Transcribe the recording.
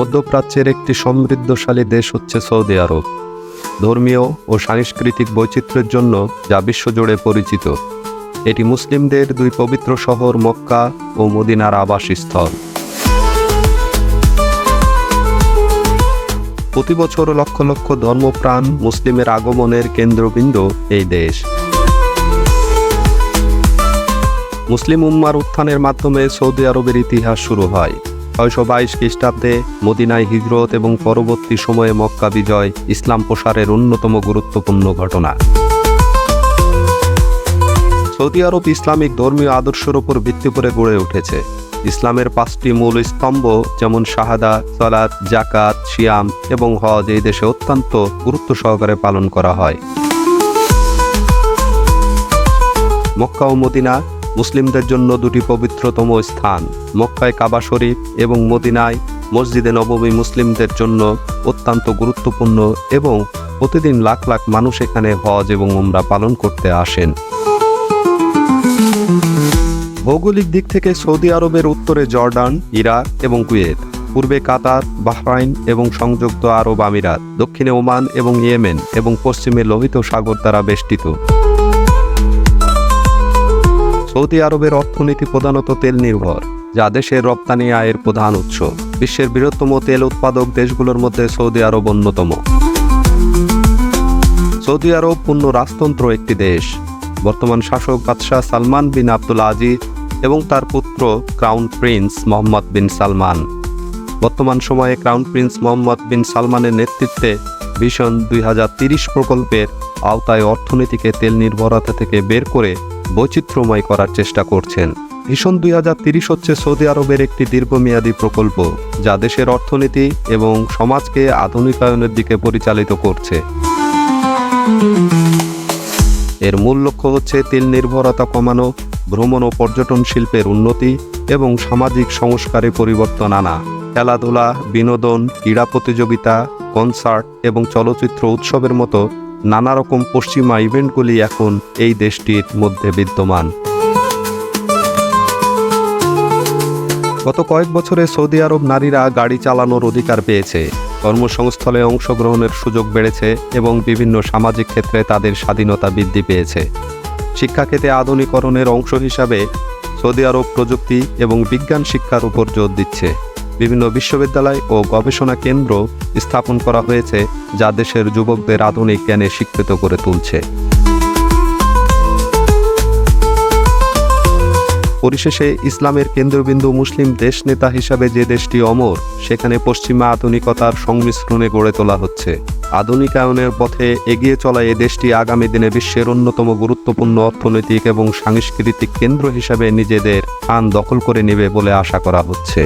মধ্যপ্রাচ্যের একটি সমৃদ্ধশালী দেশ হচ্ছে সৌদি আরব। ধর্মীয় ও সাংস্কৃতিক বৈচিত্র্যের জন্য যা বিশ্বজুড়ে পরিচিত। এটি মুসলিমদের দুই পবিত্র শহর মক্কা ও মদিনার আবাসস্থল। প্রতি বছর লক্ষ লক্ষ ধর্মপ্রাণ মুসলিমের আগমনের কেন্দ্রবিন্দু এই দেশ। মুসলিম উম্মার উত্থানের মাধ্যমে সৌদি আরবের ইতিহাস শুরু হয়। ছয়শো বাইশ খ্রিস্টাব্দে মদিনায় হিজরত এবং পরবর্তী সময়ে মক্কা বিজয় ইসলাম প্রসারের অন্যতম গুরুত্বপূর্ণ ঘটনা। সৌদি আরব ইসলামিক ধর্মীয় আদর্শের উপর ভিত্তি করে গড়ে উঠেছে। ইসলামের পাঁচটি মূল স্তম্ভ যেমন শাহাদা, সালাত জাকাত শিয়াম এবং হজ এই দেশে অত্যন্ত গুরুত্ব সহকারে পালন করা হয়। মক্কা ও মদিনা মুসলিমদের জন্য দুটি পবিত্রতম স্থান, মক্কায় কাবা শরীফ এবং মদিনায় মসজিদে নবমী মুসলিমদের জন্য অত্যন্ত গুরুত্বপূর্ণ এবং প্রতিদিন লাখ লাখ মানুষ এখানে হজ এবং উমরা পালন করতে আসেন। ভৌগোলিক দিক থেকে সৌদি আরবের উত্তরে জর্ডান, ইরাক এবং কুয়েত, পূর্বে কাতার, বাহরাইন এবং সংযুক্ত আরব আমিরাত, দক্ষিণে ওমান এবং ইয়েমেন এবং পশ্চিমে লোহিত সাগর দ্বারা বেষ্টিত। সৌদি আরবের অর্থনীতি প্রধানত তেল নির্ভর, যা দেশের রপ্তানি আয়ের প্রধান উৎস। বিশ্বের বৃহত্তম তেল উৎপাদক দেশগুলোর মধ্যে সৌদি আরব অন্যতম। সৌদি আরব পূর্ণ রাজতন্ত্র একটি দেশ। বর্তমান শাসক বাদশাহ সালমান বিন আব্দুল আজিজ এবং তার পুত্র crown prince Mohammed bin Salman. বর্তমান সময়ে ক্রাউন প্রিন্স মোহাম্মদ বিন সালমানের নেতৃত্বে ভিশন দুই প্রকল্পের আওতায় অর্থনীতিকে তেল নির্ভরতা থেকে বের করে বৈচিত্র্যময় করার চেষ্টা করছেন। ভিশন দুই হাজার তিরিশ হচ্ছে সৌদি আরবের একটি দীর্ঘমেয়াদী প্রকল্প, যা দেশের অর্থনীতি এবং সমাজকে আধুনিকায়নের দিকে পরিচালিত করছে। এর মূল লক্ষ্য হচ্ছে তেল নির্ভরতা কমানো, ভ্রমণ ও পর্যটন শিল্পের উন্নতি এবং সামাজিক সংস্কারে পরিবর্তন আনা। খেলাধুলা, বিনোদন, ক্রীড়া প্রতিযোগিতা, কনসার্ট এবং চলচ্চিত্র উৎসবের মতো নানা রকম পশ্চিমা ইভেন্টগুলি এখন এই দেশটির মধ্যে বিদ্যমান। গত কয়েক বছরে সৌদি আরব নারীরা গাড়ি চালানোর অধিকার পেয়েছে। কর্মসংস্থলে অংশগ্রহণের সুযোগ বেড়েছে এবং বিভিন্ন সামাজিক ক্ষেত্রে তাদের স্বাধীনতা বৃদ্ধি পেয়েছে। শিক্ষাক্ষেত্রে আধুনিকরণের অংশ হিসাবে সৌদি আরব প্রযুক্তি এবং বিজ্ঞান শিক্ষার উপর জোর দিচ্ছে। বিভিন্ন বিশ্ববিদ্যালয় ও গবেষণা কেন্দ্র স্থাপন করা হয়েছে, যা দেশের যুবকদের আধুনিক জ্ঞানে শিক্ষিত করে তুলছে। পরিশেষে ইসলামের কেন্দ্রবিন্দু মুসলিম দেশ নেতা হিসাবে যে দেশটি অমর, সেখানে পশ্চিমা আধুনিকতার সংমিশ্রণে গড়ে তোলা হচ্ছে। আধুনিকায়নের পথে এগিয়ে চলা এ দেশটি আগামী দিনে বিশ্বের অন্যতম গুরুত্বপূর্ণ অর্থনৈতিক এবং সাংস্কৃতিক কেন্দ্র হিসাবে নিজেদের স্থান দখল করে নেবে বলে আশা করা হচ্ছে।